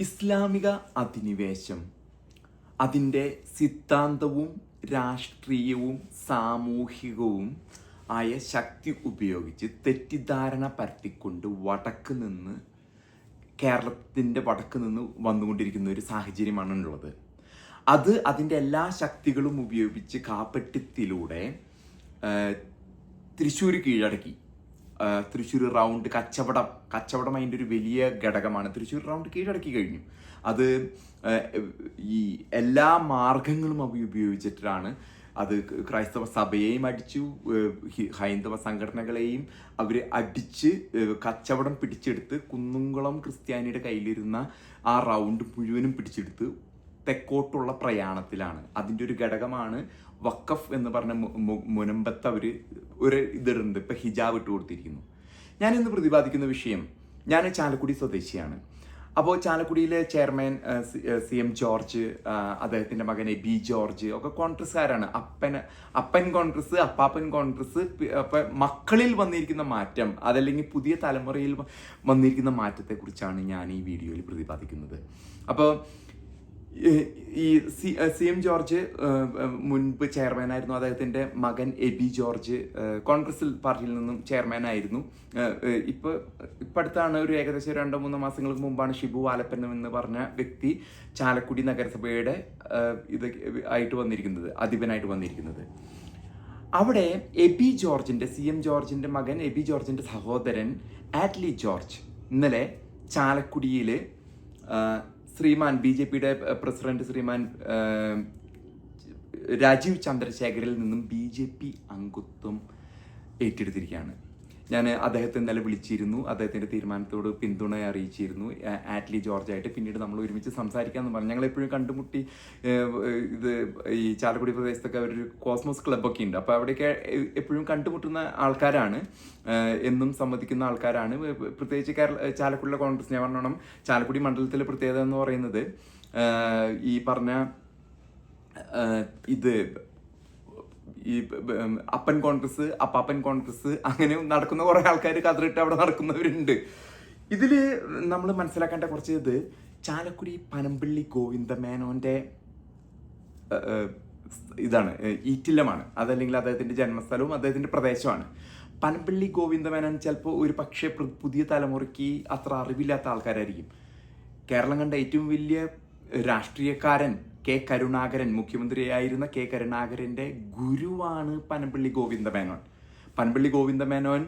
ഇസ്ലാമിക അധിനിവേശം. അതിന്റെ സിദ്ധാന്തവും രാഷ്ട്രീയവും സാമൂഹികവും ആയ ശക്തി ഉപയോഗിച്ച് തെറ്റിദ്ധാരണ പരത്തിക്കൊണ്ട് വടക്ക് നിന്ന് കേരളത്തിന്റെ വടക്ക് നിന്ന് വന്നുകൊണ്ടിരിക്കുന്ന ഒരു സാഹചര്യമാണ് ഉള്ളത്. അത് അതിന്റെ എല്ലാ ശക്തികളും ഉപയോഗിച്ച് കാപ്പറ്റത്തിലൂടെ തൃശ്ശൂർ കീഴടക്കി. തൃശ്ശൂർ റൗണ്ട് കച്ചവടം കച്ചവടം അതിന്റെ ഒരു വലിയ ഘടകമാണ്. തൃശ്ശൂർ റൗണ്ട് കീഴടക്കി കഴിഞ്ഞു. അത് ഈ എല്ലാ മാർഗങ്ങളും അവ ഉപയോഗിച്ചിട്ടാണ് അത് ക്രൈസ്തവ സഭയെയും അടിച്ചു ഹൈന്ദവ സംഘടനകളെയും അവർ അടിച്ച് കച്ചവടം പിടിച്ചെടുത്ത് കുന്നുംകുളം ക്രിസ്ത്യാനിയുടെ കയ്യിലിരുന്ന ആ റൗണ്ട് മുഴുവനും പിടിച്ചെടുത്ത് തെക്കോട്ടുള്ള പ്രയാണത്തിലാണ്. അതിന്റെ ഒരു ഘടകമാണ് വക്കഫ് എന്ന് പറഞ്ഞ മുനമ്പത്ത് അവർ ഒരു ഇതിടുന്നുണ്ട് ഇപ്പം ഹിജാബ് ഇട്ട് കൊടുത്തിരിക്കുന്നു. ഞാൻ ഇന്ന് പ്രതിപാദിക്കുന്ന വിഷയം ഞാൻ ചാലക്കുടി സ്വദേശിയാണ്. അപ്പോൾ ചാലക്കുടിയിലെ ചെയർമാൻ സി- എം ജോർജ് അദ്ദേഹത്തിന്റെ മകനെ ബി ജോർജ് ഒക്കെ കോൺഗ്രസ്സുകാരാണ്. അപ്പൻ അപ്പൻ കോൺഗ്രസ് അപ്പാപ്പൻ കോൺഗ്രസ് അപ്പം മക്കളിൽ വന്നിരിക്കുന്ന മാറ്റം അതല്ലെങ്കിൽ പുതിയ തലമുറയിൽ വന്നിരിക്കുന്ന മാറ്റത്തെക്കുറിച്ചാണ് ഞാൻ ഈ വീഡിയോയിൽ പ്രതിപാദിക്കുന്നത്. അപ്പോൾ ഈ- സി സി എം ജോർജ് മുൻപ് ചെയർമാൻ ആയിരുന്നു ചെയർമാനായിരുന്നു അദ്ദേഹത്തിന്റെ മകൻ എബി ജോർജ് കോൺഗ്രസിൽ കോൺഗ്രസ് പാർട്ടിയിൽ നിന്നും ചെയർമാൻ ആയിരുന്നു. ഏഹ്, ഇപ്പൊ അടുത്താണ് ഒരു ഏകദേശം രണ്ടോ മൂന്നോ മാസങ്ങൾക്ക് മുമ്പാണ് ഷിബു വാലപ്പൻ എന്ന് പറഞ്ഞ വ്യക്തി ചാലക്കുടി നഗരസഭയുടെ ഇത് ആയിട്ട് വന്നിരിക്കുന്നത് അധിപനായിട്ട് വന്നിരിക്കുന്നത്. അവിടെ എബി ജോർജിന്റെ സി എം ജോർജിന്റെ മകൻ എബി ജോർജിന്റെ സഹോദരൻ ആറ്റ്ലി ജോർജ് ഇന്നലെ ചാലക്കുടിയിൽ ശ്രീമാൻ ബി ജെ പിയുടെ പ്രസിഡന്റ് ശ്രീമാൻ രാജീവ് ചന്ദ്രശേഖരിൽ നിന്നും ബി ജെ പി അംഗത്വം ഏറ്റെടുത്തിരിക്കുകയാണ്. ഞാൻ അദ്ദേഹത്തെ ഇന്നലെ വിളിച്ചിരുന്നു. അദ്ദേഹത്തിന്റെ തീരുമാനത്തോട് പിന്തുണ അറിയിച്ചിരുന്നു. ആറ്റ്ലി ആറ്റ്ലി ജോർജായിട്ട് പിന്നീട് നമ്മൾ ഒരുമിച്ച് സംസാരിക്കാമെന്ന് പറഞ്ഞു. ഞങ്ങൾ എപ്പോഴും കണ്ടുമുട്ടി ഇത് ഈ ചാലക്കുടി പ്രദേശത്തൊക്കെ ഒരു കോസ്മോസ് ക്ലബ്ബൊക്കെ ഉണ്ട്. അപ്പോൾ അവിടെയൊക്കെ എപ്പോഴും കണ്ടുമുട്ടുന്ന ആൾക്കാരാണ്. എന്നും സമ്മതിക്കുന്ന ആൾക്കാരാണ്. പ്രത്യേകിച്ച് കേരള ചാലക്കുടിയിലെ കോൺഗ്രസ് ഞാൻ പറഞ്ഞോണം ചാലക്കുടി മണ്ഡലത്തിലെ പ്രത്യേകത എന്ന് പറയുന്നത് ഈ പറഞ്ഞ ഇത് ഈ അപ്പൻ കോൺഗ്രസ് അപ്പാപ്പൻ കോൺഗ്രസ് അങ്ങനെ നടക്കുന്ന കുറെ ആൾക്കാർ കതിറിട്ട് അവിടെ നടക്കുന്നവരുണ്ട്. ഇതിൽ നമ്മൾ മനസ്സിലാക്കേണ്ട കുറച്ച് ഇത് ചാലക്കുടി പനമ്പള്ളി ഗോവിന്ദ മേനോന്റെ ഇതാണ് ഈറ്റില്ലമാണ്. അതല്ലെങ്കിൽ അദ്ദേഹത്തിന്റെ ജന്മസ്ഥലവും അദ്ദേഹത്തിന്റെ പ്രദേശമാണ് പനമ്പള്ളി ഗോവിന്ദമേനോൻ ചിലപ്പോൾ ഒരു പക്ഷേ പുതിയ തലമുറയ്ക്ക് അത്ര അറിവില്ലാത്ത ആൾക്കാരായിരിക്കും. കേരളം കണ്ട ഏറ്റവും വലിയ രാഷ്ട്രീയക്കാരൻ കെ കരുണാകരൻ മുഖ്യമന്ത്രിയായിരുന്ന കെ കരുണാകരന്റെ ഗുരുവാണ് പനമ്പള്ളി ഗോവിന്ദ മേനോൻ പനമ്പള്ളി ഗോവിന്ദ മേനോൻ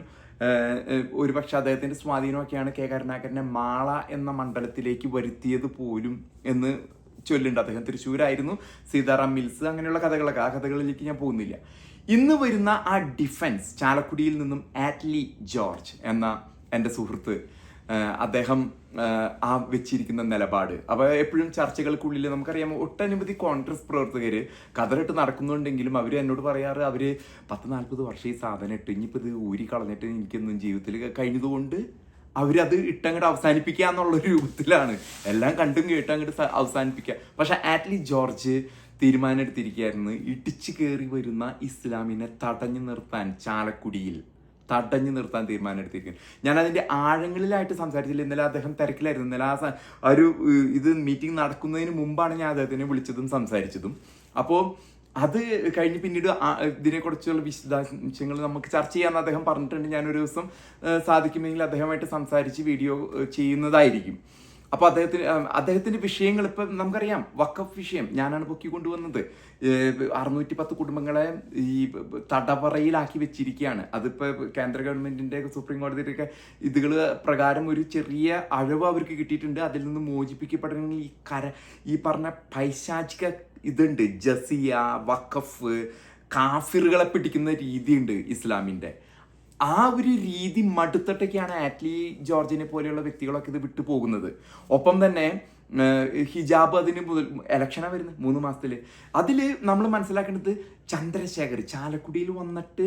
ഒരുപക്ഷെ അദ്ദേഹത്തിന്റെ സ്വാധീനമൊക്കെയാണ് കെ കരുണാകരനെ മാള എന്ന മണ്ഡലത്തിലേക്ക് വരുത്തിയത് പോലും എന്ന് ചൊല്ലുണ്ട് അദ്ദേഹം തൃശ്ശൂരായിരുന്നു സീതാറാം മിൽസ് അങ്ങനെയുള്ള കഥകളൊക്കെ. ആ കഥകളിലേക്ക് ഞാൻ പോകുന്നില്ല. ഇന്ന് വരുന്ന ആ ഡിഫൻസ് ചാലക്കുടിയിൽ നിന്നും ആറ്റ്ലി ജോർജ് എന്ന എന്റെ സുഹൃത്ത് അദ്ദേഹം ആ വെച്ചിരിക്കുന്ന നിലപാട്. അപ്പോൾ എപ്പോഴും ചർച്ചകൾക്കുള്ളിൽ നമുക്കറിയാം ഒട്ടനവധി കോൺഗ്രസ് പ്രവർത്തകർ കതറിട്ട് നടക്കുന്നുണ്ടെങ്കിലും അവർ എന്നോട് പറയാറ് അവർ പത്ത് നാൽപ്പത് വർഷം ഈ സാധനം ഇട്ട് ഇനിയിപ്പോൾ ഇത് ഊരി കളഞ്ഞിട്ട് എനിക്കൊന്നും ജീവിതത്തിൽ കഴിഞ്ഞതുകൊണ്ട് അവരത് ഇട്ടങ്ങോട്ട് അവസാനിപ്പിക്കുക എന്നുള്ള രൂപത്തിലാണ്. എല്ലാം കണ്ടും കേട്ടും അങ്ങോട്ട് അവസാനിപ്പിക്കുക പക്ഷെ ആറ്റ്ലി ജോർജ് തീരുമാനം എടുത്തിരിക്കുകയായിരുന്നു ഇടിച്ചു കയറി വരുന്ന ഇസ്ലാമിനെ തടഞ്ഞു നിർത്താൻ ചാലക്കുടിയിൽ. തടഞ്ഞു നിർത്താൻ തീരുമാനമെടുത്തിരിക്കും ഞാൻ അതിന്റെ ആഴങ്ങളിലായിട്ട് സംസാരിച്ചില്ല. ഇന്നലെ അദ്ദേഹം തിരക്കിലായിരുന്നു. ഇന്നലെ ആ ഒരു ഇത് മീറ്റിംഗ് നടക്കുന്നതിന് മുമ്പാണ് ഞാൻ അദ്ദേഹത്തിനെ വിളിച്ചതും സംസാരിച്ചതും. അപ്പോൾ അത് കഴിഞ്ഞ് പിന്നീട് ഇതിനെക്കുറിച്ചുള്ള വിശദാംശങ്ങൾ നമുക്ക് ചർച്ച ചെയ്യാമെന്ന് അദ്ദേഹം പറഞ്ഞിട്ടുണ്ട്. ഞാനൊരു ദിവസം സാധിക്കുമെങ്കിൽ അദ്ദേഹമായിട്ട് സംസാരിച്ച് വീഡിയോ ചെയ്യുന്നതായിരിക്കും. അപ്പൊ അദ്ദേഹത്തിന് അദ്ദേഹത്തിന്റെ വിഷയങ്ങൾ ഇപ്പൊ നമുക്കറിയാം. വക്കഫ് വിഷയം ഞാനാണ് പൊക്കി കൊണ്ടുവന്നത്. അറുന്നൂറ്റി പത്ത് കുടുംബങ്ങളെ ഈ തടവറയിലാക്കി വെച്ചിരിക്കുകയാണ്. അതിപ്പോൾ കേന്ദ്ര ഗവൺമെന്റിന്റെ സുപ്രീം കോടതിയുടെ ഇതുകൾ പ്രകാരം ഒരു ചെറിയ അഴവ് അവർക്ക് കിട്ടിയിട്ടുണ്ട്. അതിൽ നിന്ന് മോചിപ്പിക്കപ്പെടണമെങ്കിൽ ഈ കര ഈ പറഞ്ഞ പൈശാചിക ഇതുണ്ട്. ജസിയ വക്കഫ് കാഫിറുകളെ പിടിക്കുന്ന രീതിയുണ്ട് ഇസ്ലാമിന്റെ. ആ ഒരു രീതി മടുത്തിട്ടൊക്കെയാണ് ആറ്റ്ലി ജോർജിനെ പോലെയുള്ള വ്യക്തികളൊക്കെ ഇത് വിട്ടു പോകുന്നത്. ഒപ്പം തന്നെ ഹിജാബ് അതിന് മുതൽ ഇലക്ഷനാ വരുന്നത് മൂന്ന് മാസത്തിൽ അതിൽ നമ്മൾ മനസ്സിലാക്കേണ്ടത് ചന്ദ്രശേഖർ ചാലക്കുടിയിൽ വന്നിട്ട്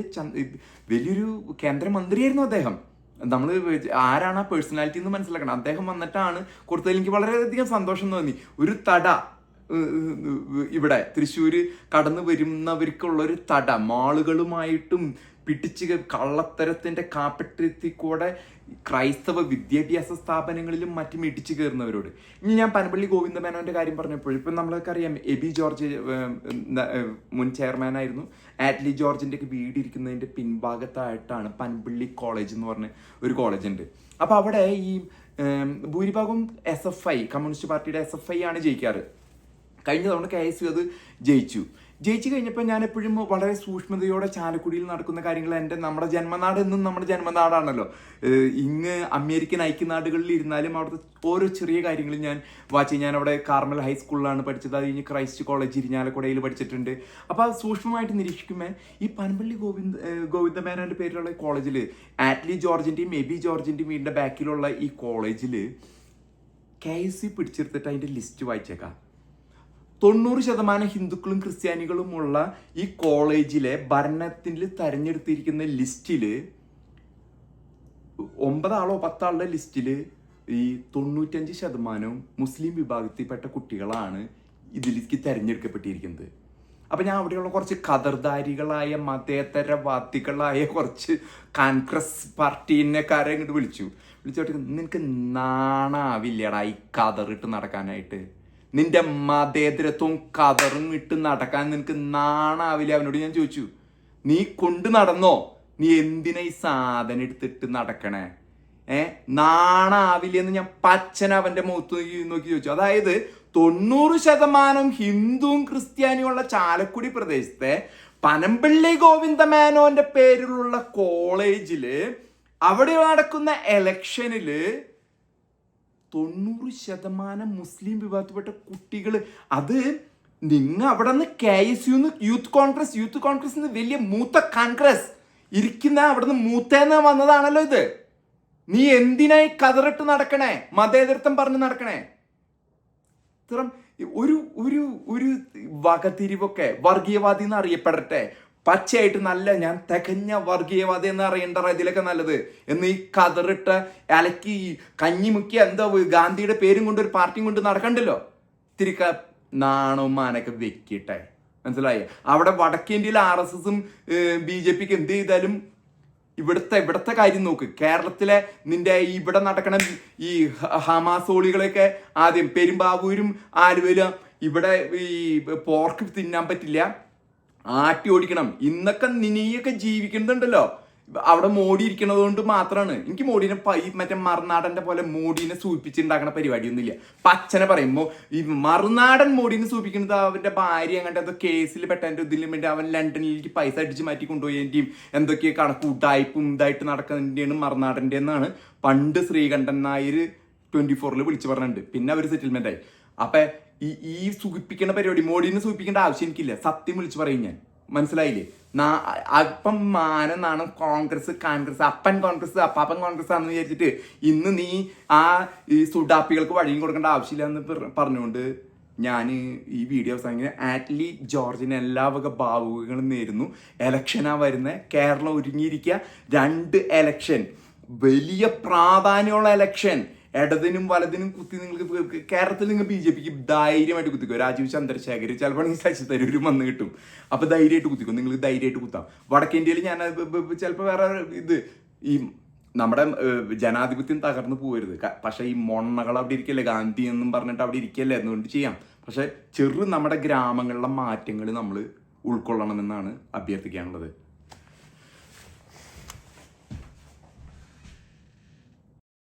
വലിയൊരു കേന്ദ്രമന്ത്രിയായിരുന്നു അദ്ദേഹം. നമ്മൾ ആരാണ് ആ പേഴ്സണാലിറ്റി എന്ന് മനസ്സിലാക്കണം. അദ്ദേഹം വന്നിട്ടാണ് കൊടുത്തതിൽ എനിക്ക് വളരെയധികം സന്തോഷം തോന്നി. ഒരു തട ഇവിടെ തൃശ്ശൂർ കടന്നു വരുന്നവർക്കുള്ളൊരു തട മാളുകളുമായിട്ടും പിടിച്ച് കള്ളത്തരത്തിന്റെ കാപ്പറ്റത്തിൽ കൂടെ ക്രൈസ്തവ വിദ്യാഭ്യാസ സ്ഥാപനങ്ങളിലും മറ്റും ഇടിച്ചു കയറുന്നവരോട്. ഇനി ഞാൻ പനപ്പള്ളി ഗോവിന്ദ മേനോന്റെ കാര്യം പറഞ്ഞപ്പോൾ ഇപ്പം നമ്മളൊക്കെ അറിയാം എബി ജോർജ് മുൻ ചെയർമാൻ ആയിരുന്നു ആറ്റ്ലി ജോർജിന്റെ ഒക്കെ വീടിരിക്കുന്നതിന്റെ പിൻഭാഗത്തായിട്ടാണ് പനപ്പള്ളി കോളേജ് എന്ന് പറഞ്ഞ ഒരു കോളേജ് ഉണ്ട് അപ്പോൾ അവിടെ ഈ ഭൂരിഭാഗവും ഭൂരിഭാഗം എസ് എഫ് ഐ കമ്മ്യൂണിസ്റ്റ് പാർട്ടിയുടെ എസ് എഫ് ഐ ആണ് ജയിക്കാറ്. കഴിഞ്ഞ തവണ കെ എസ് യു അത് ജയിച്ചു. ജയിച്ചു കഴിഞ്ഞപ്പോൾ ഞാൻ എപ്പോഴും വളരെ സൂക്ഷ്മതയോടെ ചാലക്കുടിയിൽ നടക്കുന്ന കാര്യങ്ങൾ എന്റെ നമ്മുടെ ജന്മനാട് എന്നും നമ്മുടെ ജന്മനാടാണല്ലോ. ഇങ്ങ് അമേരിക്കൻ ഐക്യനാടുകളിൽ ഇരുന്നാലും അവിടുത്തെ ഓരോ ചെറിയ കാര്യങ്ങളും ഞാൻ വാച്ച് ഞാൻ അവിടെ കാർമൽ ഹൈസ്കൂളിലാണ് പഠിച്ചത്. അത് കഴിഞ്ഞ് ക്രൈസ്റ്റ് കോളേജ് ഇരിഞ്ഞാലക്കുടയിൽ പഠിച്ചിട്ടുണ്ട്. അപ്പോൾ അത് സൂക്ഷ്മമായിട്ട് നിരീക്ഷിക്കുമ്പോൾ ഈ പനമ്പള്ളി ഗോവിന്ദ് ഗോവിന്ദമേനോന്റെ ഗോവിന്ദ മേനോന്റെ പേരിലുള്ള കോളേജിൽ ആറ്റ്ലി ജോർജിന്റെയും എബി ജോർജിന്റെയും വീടിന്റെ ബാക്കിലുള്ള ഈ കോളേജിൽ കെ എസ് സി പിടിച്ചെടുത്തിട്ട് അതിന്റെ ലിസ്റ്റ് വായിച്ചേക്കാം. തൊണ്ണൂറ് ശതമാനം ഹിന്ദുക്കളും ക്രിസ്ത്യാനികളുമുള്ള ഈ കോളേജിലെ ഭരണത്തിൽ തെരഞ്ഞെടുത്തിരിക്കുന്ന ലിസ്റ്റിൽ ഒമ്പതാളോ പത്താളുടെ ലിസ്റ്റിൽ ഈ തൊണ്ണൂറ്റഞ്ച് ശതമാനവും മുസ്ലിം വിഭാഗത്തിൽപ്പെട്ട കുട്ടികളാണ് ഇതിലേക്ക് തെരഞ്ഞെടുക്കപ്പെട്ടിരിക്കുന്നത്. അപ്പൊ ഞാൻ അവിടെയുള്ള കുറച്ച് കതർദാരികളായ മതേതരവാദികളായ കുറച്ച് കോൺഗ്രസ് പാർട്ടീനെക്കാരെ ഇങ്ങോട്ട് വിളിച്ചു. വിളിച്ചോട്ട് നിനക്ക് നാണാവില്ലടാ ഈ കതറിട്ട് നടക്കാനായിട്ട്? നിന്റെ മതേതരത്വം കതറും നടക്കാൻ നിനക്ക് നാണാവില്ല. അവനോട് ഞാൻ ചോദിച്ചു നീ കൊണ്ട് നടന്നോ? നീ എന്തിനാ ഈ സാധനം എടുത്തിട്ട് നടക്കണേ? ഏ നാണാവില്ലെന്ന് ഞാൻ പച്ചന അവന്റെ മുഖത്ത് നോക്കി ചോദിച്ചു. അതായത് തൊണ്ണൂറ് ശതമാനം ഹിന്ദുവും ക്രിസ്ത്യാനിയും ഉള്ള ചാലക്കുടി പ്രദേശത്തെ പനമ്പള്ളി ഗോവിന്ദ മേനോന്റെ പേരിലുള്ള കോളേജിൽ അവിടെ നടക്കുന്ന എലക്ഷനിൽ തൊണ്ണൂറ് ശതമാനം മുസ്ലിം വിഭാഗത്തിൽപ്പെട്ട കുട്ടികൾ അത് നിങ്ങൾ അവിടെ നിന്ന് K S U youth congress youth congress വലിയ മൂത്ത കോൺഗ്രസ് ഇരിക്കുന്ന അവിടെ നിന്ന് മൂത്തേന്ന് വന്നതാണല്ലോ ഇത്. നീ എന്തിനായി കതറിട്ട് നടക്കണേ? മതേതരത്വം പറഞ്ഞ് നടക്കണേ? ഇത്തരം ഒരു ഒരു ഒരു വകതിരിവൊക്കെ വർഗീയവാദി എന്ന് അറിയപ്പെടട്ടെ. പച്ചയായിട്ട് നല്ല ഞാൻ തികഞ്ഞ വർഗീയവാദി എന്ന് അറിയേണ്ട ഇതിലൊക്കെ നല്ലത്. എന്ന് ഈ കതറിട്ട് അലക്കി കഞ്ഞിമുക്കി കഞ്ഞി മുക്കി എന്താ ഗാന്ധിയുടെ പേരും കൊണ്ട് ഒരു പാർട്ടിയും കൊണ്ട് നടക്കണ്ടല്ലോ? തിരിക്ക നാണവും മാനൊക്കെ വെക്കിട്ടെ മനസ്സിലായി? അവിടെ വടക്കേന്ത്യയിൽ ആർ എസ് എസും ബി ജെ പിക്ക് എന്ത് ചെയ്താലും ഇവിടുത്തെ ഇവിടുത്തെ കാര്യം നോക്ക്. കേരളത്തിലെ നിന്റെ ഇവിടെ നടക്കണ ഈ ഹമാസോളികളെയൊക്കെ ആദ്യം പെരുമ്പാവൂരും ആലുവയിലും ഇവിടെ ഈ പോർക്ക് തിന്നാൻ പറ്റില്ല. ആട്ടി ഓടിക്കണം. ഇന്നൊക്കെ നിനിയൊക്കെ ജീവിക്കുന്നുണ്ടല്ലോ. അവിടെ മോഡി ഇരിക്കണത് കൊണ്ട് മാത്രമാണ് എനിക്ക് മോഡീനെ പൈ മറ്റേ മറുനാടന്റെ പോലെ മോഡീനെ സൂചിപ്പിച്ചുണ്ടാക്കണ പരിപാടിയൊന്നുമില്ല. പച്ചനെ പറയുമ്പോ ഈ മറുനാടൻ മോഡീനെ സൂചിപ്പിക്കുന്നത് അവന്റെ ഭാര്യ അങ്ങോട്ട് എന്തോ കേസിൽ പെട്ടതിന്റെ ഇതിലും വേണ്ടി അവൻ ലണ്ടനിലേക്ക് പൈസ അടിച്ച് മാറ്റി കൊണ്ടുപോയതിന്റെയും എന്തൊക്കെ കണക്ക് ഉടായ്പും ഇതായിട്ട് നടക്കുന്നതിന്റെയാണ് മറുനാടന്റെ എന്നാണ് പണ്ട് ശ്രീകണ്ഠൻ നായർ ട്വന്റി ഫോറിൽ വിളിച്ചു പറഞ്ഞിട്ടുണ്ട്. പിന്നെ അവർ സെറ്റിൽമെന്റ് ആയി. അപ്പൊ ഈ ഈ സൂചിപ്പിക്കേണ്ട പരിപാടി മോഡിനെ സൂചിപ്പിക്കേണ്ട ആവശ്യം എനിക്കില്ല. സത്യം വിളിച്ചു പറയും ഞാൻ. മനസ്സിലായില്ലേ? അപ്പം മാനം നാണം കോൺഗ്രസ് കോൺഗ്രസ് അപ്പൻ കോൺഗ്രസ് അപ്പാപ്പൻ കോൺഗ്രസ് ആണെന്ന് വിചാരിച്ചിട്ട് ഇന്ന് നീ ആ ഈ സുഡാപ്പികൾക്ക് വഴിയും കൊടുക്കേണ്ട ആവശ്യമില്ല എന്ന് പറഞ്ഞുകൊണ്ട് ഞാൻ ഈ വീഡിയോ അവസാനം ആറ്റ്ലി ജോർജിന് എല്ലാ വക ഭാവുകങ്ങളും നേരുന്നു. എലക്ഷനാ വരുന്നത് കേരളം ഒരുങ്ങിയിരിക്കുക. രണ്ട് എലക്ഷൻ. വലിയ പ്രാധാന്യമുള്ള എലക്ഷൻ. ഇടതിനും വലതിനും കുത്തി നിങ്ങൾക്ക് കേരളത്തിൽ നിങ്ങൾ ബി ജെ പിക്ക് ധൈര്യമായിട്ട് കുത്തിക്കും. രാജീവ് ചന്ദ്രശേഖർ ചിലപ്പോൾ നിങ്ങൾ ശശി തരൂരും വന്ന് കിട്ടും. അപ്പോൾ ധൈര്യമായിട്ട് കുത്തിക്കും. നിങ്ങൾ ധൈര്യമായിട്ട് കുത്താം. വടക്കേന്ത്യയിൽ ഞാൻ ചിലപ്പോൾ വേറെ ഇത് ഈ നമ്മുടെ ജനാധിപത്യം തകർന്നു പോകരുത്. പക്ഷെ ഈ മൊണ്ണകൾ അവിടെ ഇരിക്കല്ലേ? ഗാന്ധി എന്നും പറഞ്ഞിട്ട് അവിടെ ഇരിക്കല്ലേ? എന്നുകൊണ്ട് ചെയ്യാം. പക്ഷേ ചെറു നമ്മുടെ ഗ്രാമങ്ങളിലെ മാറ്റങ്ങൾ നമ്മൾ ഉൾക്കൊള്ളണമെന്നാണ് അഭ്യർത്ഥിക്കാനുള്ളത്.